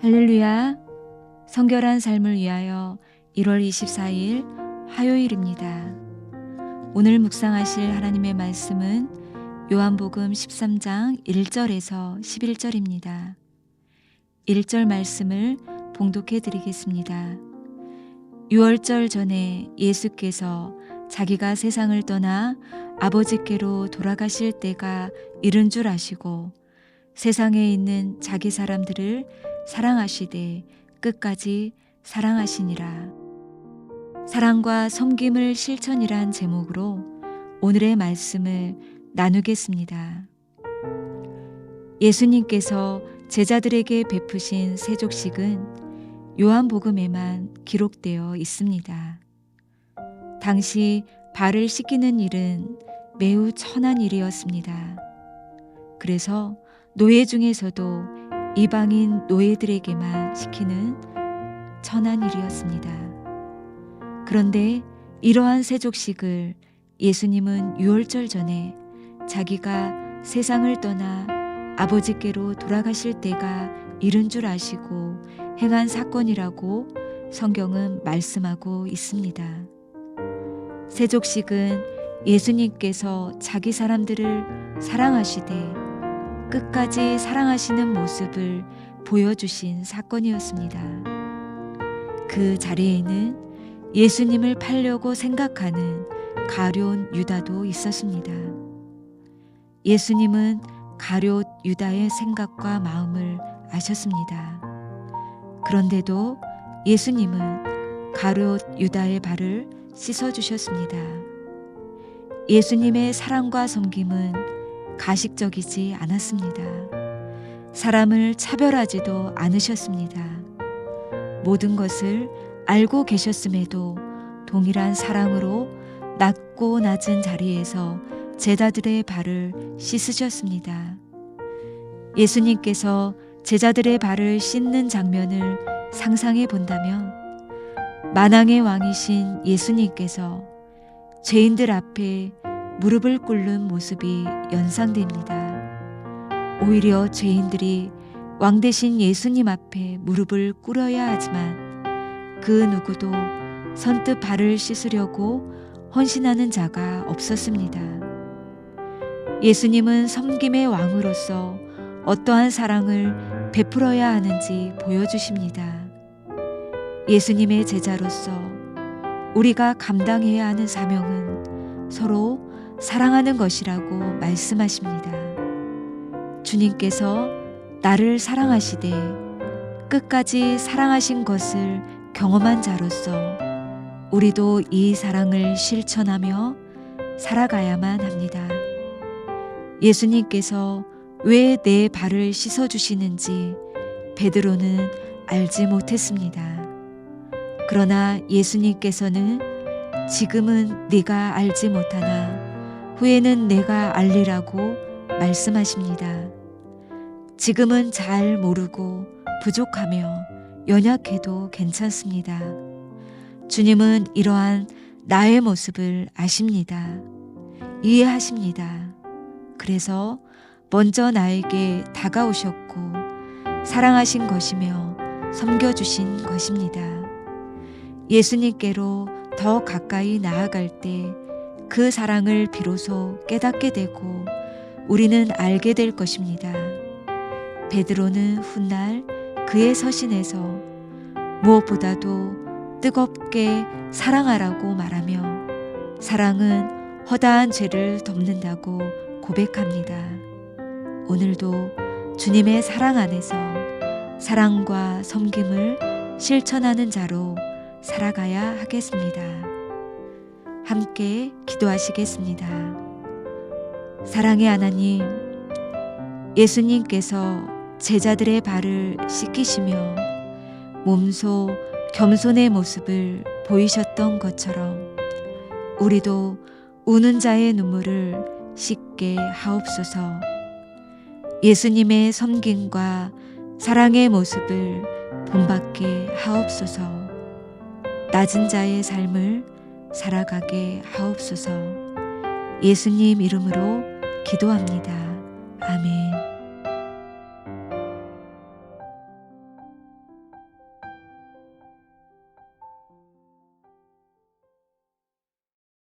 할렐루야. 성결한 삶을 위하여 1월 24일 화요일입니다. 오늘 묵상하실 하나님의 말씀은 요한복음 13장 1절에서 11절입니다. 1절 말씀을 봉독해 드리겠습니다. 6월절 전에 예수께서 자기가 세상을 떠나 아버지께로 돌아가실 때가 이른 줄 아시고 세상에 있는 자기 사람들을 사랑하시되 끝까지 사랑하시니라. 사랑과 섬김을 실천이란 제목으로 오늘의 말씀을 나누겠습니다. 예수님께서 제자들에게 베푸신 세족식은 요한복음에만 기록되어 있습니다. 당시 발을 씻기는 일은 매우 천한 일이었습니다. 그래서 노예 중에서도 이방인 노예들에게만 시키는 천한 일이었습니다. 그런데 이러한 세족식을 예수님은 유월절 전에 자기가 세상을 떠나 아버지께로 돌아가실 때가 이른 줄 아시고 행한 사건이라고 성경은 말씀하고 있습니다. 세족식은 예수님께서 자기 사람들을 사랑하시되 끝까지 사랑하시는 모습을 보여주신 사건이었습니다. 그 자리에는 예수님을 팔려고 생각하는 가룟 유다도 있었습니다. 예수님은 가룟 유다의 생각과 마음을 아셨습니다. 그런데도 예수님은 가룟 유다의 발을 씻어 주셨습니다. 예수님의 사랑과 섬김은 가식적이지 않았습니다. 사람을 차별하지도 않으셨습니다. 모든 것을 알고 계셨음에도 동일한 사랑으로 낮고 낮은 자리에서 제자들의 발을 씻으셨습니다. 예수님께서 제자들의 발을 씻는 장면을 상상해 본다면 만왕의 왕이신 예수님께서 죄인들 앞에 무릎을 꿇는 모습이 연상됩니다. 오히려 죄인들이 왕 대신 예수님 앞에 무릎을 꿇어야 하지만 그 누구도 선뜻 발을 씻으려고 헌신하는 자가 없었습니다. 예수님은 섬김의 왕으로서 어떠한 사랑을 베풀어야 하는지 보여주십니다. 예수님의 제자로서 우리가 감당해야 하는 사명은 서로 사랑하는 것이라고 말씀하십니다. 주님께서 나를 사랑하시되 끝까지 사랑하신 것을 경험한 자로서 우리도 이 사랑을 실천하며 살아가야만 합니다. 예수님께서 왜 내 발을 씻어 주시는지 베드로는 알지 못했습니다. 그러나 예수님께서는 지금은 네가 알지 못하나 후에는 내가 알리라고 말씀하십니다. 지금은 잘 모르고 부족하며 연약해도 괜찮습니다. 주님은 이러한 나의 모습을 아십니다. 이해하십니다. 그래서 먼저 나에게 다가오셨고 사랑하신 것이며 섬겨주신 것입니다. 예수님께로 더 가까이 나아갈 때 그 사랑을 비로소 깨닫게 되고 우리는 알게 될 것입니다. 베드로는 훗날 그의 서신에서 무엇보다도 뜨겁게 사랑하라고 말하며 사랑은 허다한 죄를 덮는다고 고백합니다. 오늘도 주님의 사랑 안에서 사랑과 섬김을 실천하는 자로 살아가야 하겠습니다. 함께 기도하시겠습니다. 사랑의 하나님, 예수님께서 제자들의 발을 씻기시며 몸소 겸손의 모습을 보이셨던 것처럼 우리도 우는 자의 눈물을 씻게 하옵소서 예수님의 섬김과 사랑의 모습을 본받게 하옵소서 낮은 자의 삶을 살아가게 하옵소서 예수님 이름으로 기도합니다. 아멘.